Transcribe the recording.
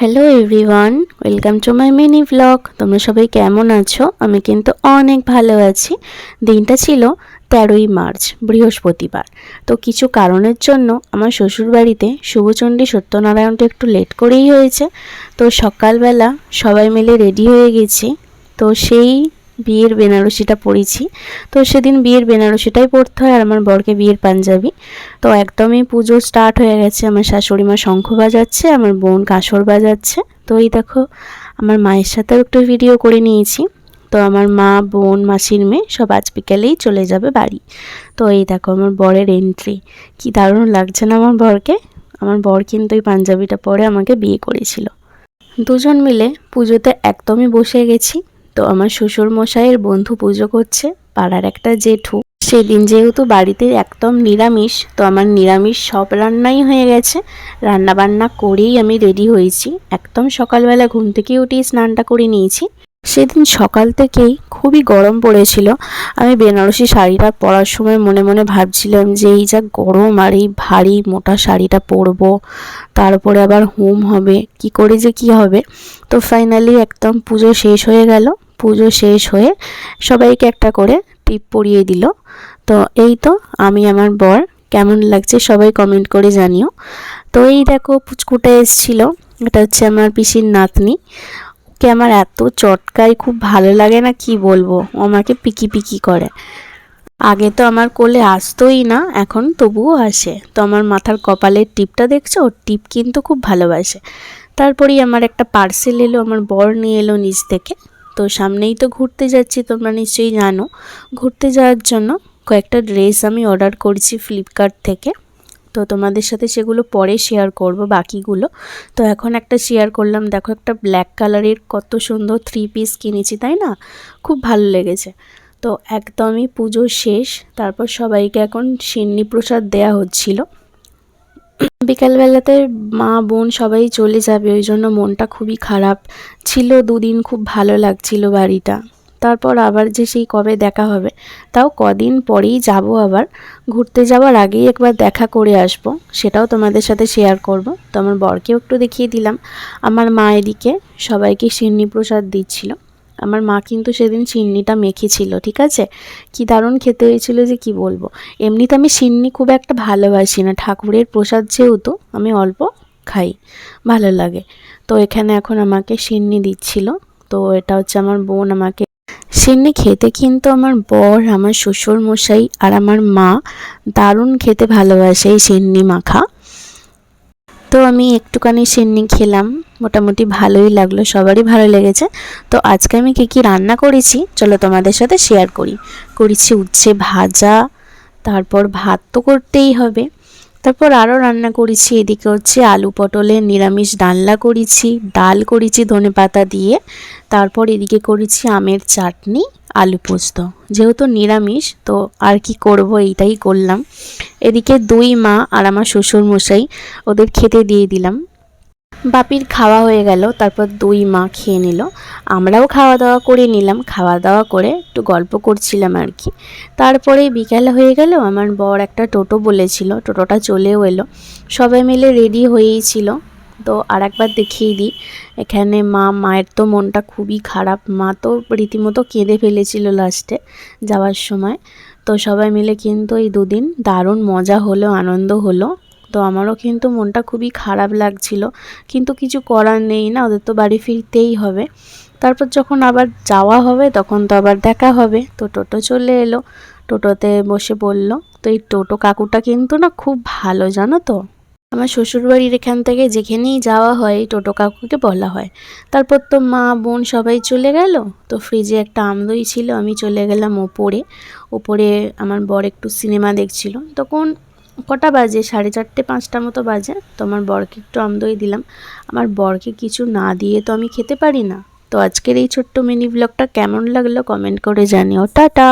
Hello everyone welcome to my mini blog তোমরা সবাই কেমন আছো? আমি কিন্তু অনেক ভালো আছি। দিনটা ছিল তেরোই মার্চ, বৃহস্পতিবার। তো কিছু কারণের জন্য আমার শ্বশুরবাড়িতে শুভচণ্ডী সত্যনারায়ণটা একটু লেট করেই হয়েছে। তো সকালবেলা সবাই মিলে রেডি হয়ে গেছি। তো সেই বিয়ের বেনারসিটা পরেছি তো সেদিন বিয়ের বেনারসিটাই পরতে হয় আর আমার বরকে বিয়ের পাঞ্জাবি। তো একদমই পুজো স্টার্ট হয়ে গেছে। আমার শাশুড়ি মা শঙ্খ বাজাচ্ছে, আমার বোন কাঁসর বাজাচ্ছে। তো এই দেখো, আমার মায়ের সাথেও একটু ভিডিও করে নিয়েছি। তো আমার মা, বোন, মাসির মেয়ে সব আজ বিকেলেই চলে যাবে বাড়ি। তো এই দেখো, আমার বরের এন্ট্রি কি দারুণ লাগছে না আমার বরকে? আমার বর কিন্তু এই পাঞ্জাবিটা পরে আমাকে বিয়ে করেছিল। দুজন মিলে পুজোতে একদমই বসে গেছি। তো আমার শ্বশুর মশাইয়ের বন্ধু পুজো করছে, পাড়ার একটা জেঠু। সেদিন যেহেতু বাড়িতে একদম নিরামিষ, তো আমার নিরামিষ সব রান্নাই হয়ে গেছে। রান্না বান্না করেই আমি রেডি হয়েছি। একদম সকালবেলা ঘুম থেকে উঠেই স্নানটা করে নিয়েছি। সেদিন সকাল থেকেই খুবই গরম পড়েছিল। আমি বেনারসি শাড়িটা পরার সময় মনে মনে ভাবছিলাম যে এই যা গরম আর এই ভারী মোটা শাড়িটা পরবো, তারপরে আবার হোম হবে, কি করে যে কি হবে। তো ফাইনালি একদম পুজো শেষ হয়ে গেল। পুজো শেষ হয়ে সবাইকে একটা করে টিপ পরিয়ে দিল। তো এই তো আমি আমার বর। কেমন লাগছে সবাই কমেন্ট করে জানিও। তো এই দেখো পুচকুটা এসছিল। এটা হচ্ছে আমার পিসির নাতনি। ওকে আমার এত চটকাই খুব ভালো লাগে না কি বলব? আমাকে পিকি পিকি করে। আগে তো আমার কোলে আসতোই না, এখন তবুও আসে। তো আমার মাথার কপালের টিপটা দেখছ? টিপ কিন্তু খুব ভালোবাসে। তারপরেই আমার একটা পার্সেল এলো, আমার বর নিয়ে এলো নিচ থেকে। তো সামনেই তো ঘুরতে যাচ্ছি, তোমরা নিশ্চয়ই জানো। ঘুরতে যাওয়ার জন্য কয়েকটা ড্রেস আমি অর্ডার করছি ফ্লিপকার্ট থেকে। তো তোমাদের সাথে সেগুলো পরে শেয়ার করব, বাকিগুলো। তো এখন একটা শেয়ার করলাম, দেখো একটা ব্ল্যাক কালারের কত সুন্দর থ্রি পিস কিনেছি, তাই না? খুব ভালো লেগেছে। তো একদমই পুজো শেষ, তারপর সবাইকে এখন সিন্নি প্রসাদ দেয়া হচ্ছিল। বিকালবেলাতে মা, বোন সবাই চলে যাবে, ওই জন্য মনটা খুবই খারাপ। ছিল দুদিন খুব ভালো লাগছিল বাড়িটা। তারপর আবার যে সেই কবে দেখা হবে, তাও কদিন পরেই যাব আবার। ঘুরতে যাওয়ার আগেই একবার দেখা করে আসব, সেটাও তোমাদের সাথে শেয়ার করব। তো আমার বরকেও একটু দেখিয়ে দিলাম। আমার মা এদিকে সবাইকে সিন্নি প্রসাদ দিচ্ছিল। আমার মা কিন্তু সেদিন সিন্নিটা মেখেছিল, ঠিক আছে? কি দারুণ খেতে হয়েছিল যে কি বলব? এমনিতে আমি সিন্নি খুব একটা ভালোবাসি না, ঠাকুরের প্রসাদ যেহেতু আমি অল্প খাই, ভালো লাগে। তো এখানে এখন আমাকে সিন্নি দিচ্ছিল, তো এটা হচ্ছে আমার বোন আমাকে সিন্নি খেতে কিন্তু আমার বর, আমার শ্বশুর মশাই আর আমার মা দারুণ খেতে ভালোবাসে এই সিন্নি মাখা। তো আমি একটুখানি সেন্নি খেলাম, মোটামুটি ভালোই লাগল, সবারই ভালো লেগেছে। তো আজকে আমি কী কী রান্না করেছি, চলো তোমাদের সাথে শেয়ার করি। করেছি উচ্ছে ভাজা, তারপর ভাত তো করতেই হবে। তারপর আরও রান্না করেছি, এদিকে হচ্ছে আলু পটলের নিরামিষ ডালনা করেছি, ডাল করেছি ধনে পাতা দিয়ে, তারপর এদিকে করেছি আমের চাটনি, আলু পোস্ত। যেহেতু নিরামিষ, তো আর কি করব এইটাই করলাম। এদিকে দুই মা আর আমার শ্বশুর মশাই ওদের খেতে দিয়ে দিলাম। বাপির খাওয়া হয়ে গেল, তারপর দুই মা খেয়ে নিল। আমরাও খাওয়া দাওয়া করে নিলাম। খাওয়া দাওয়া করে একটু গল্প করছিলাম আর কি। তারপরে বিকেল হয়ে গেল, আমার বর একটা টোটো বলেছিল, টোটোটা চলেও এলো। সবাই মিলে রেডি হয়েই ছিল। তো আর একবার দেখিয়ে দিই, এখানে মা, মায়ের তো মনটা খুবই খারাপ। মা তো রীতিমতো কেঁদে ফেলেছিল লাস্টে যাওয়ার সময়। তো সবাই মিলে কিন্তু এই দুদিন দারুণ মজা হলো, আনন্দ হলো। তো আমারও কিন্তু মনটা খুবই খারাপ লাগছিল। কিন্তু কিছু করার নেই না, ওদের তো বাড়ি ফিরতেই হবে। তারপর যখন আবার যাওয়া হবে, তখন তো আবার দেখা হবে। তো টোটো চলে এলো। টোটোতে বসে বলল, তো এই টোটো কাকুটা কিন্তু না খুব ভালো, জানো তো? আমার শ্বশুরবাড়ির এখান থেকে যেখানেই যাওয়া হয় টোটো কাকুকে বলা হয়। তারপর তো মা, বোন সবাই চলে গেল। তো ফ্রিজে একটা আমদই ছিল, আমি চলে গেলাম ওপরে। ওপরে আমার বর একটু সিনেমা দেখছিল। তখন কটা বাজে? সাড়ে চারটে পাঁচটা মতো বাজে। তো আমার বরকে একটু আমদই দিলাম। আমার বরকে কিছু না দিয়ে তো আমি খেতে পারি না। তো আজকের এই ছোট্ট মিনি ব্লগটা কেমন লাগল? কমেন্ট করে জানিও। টাটা!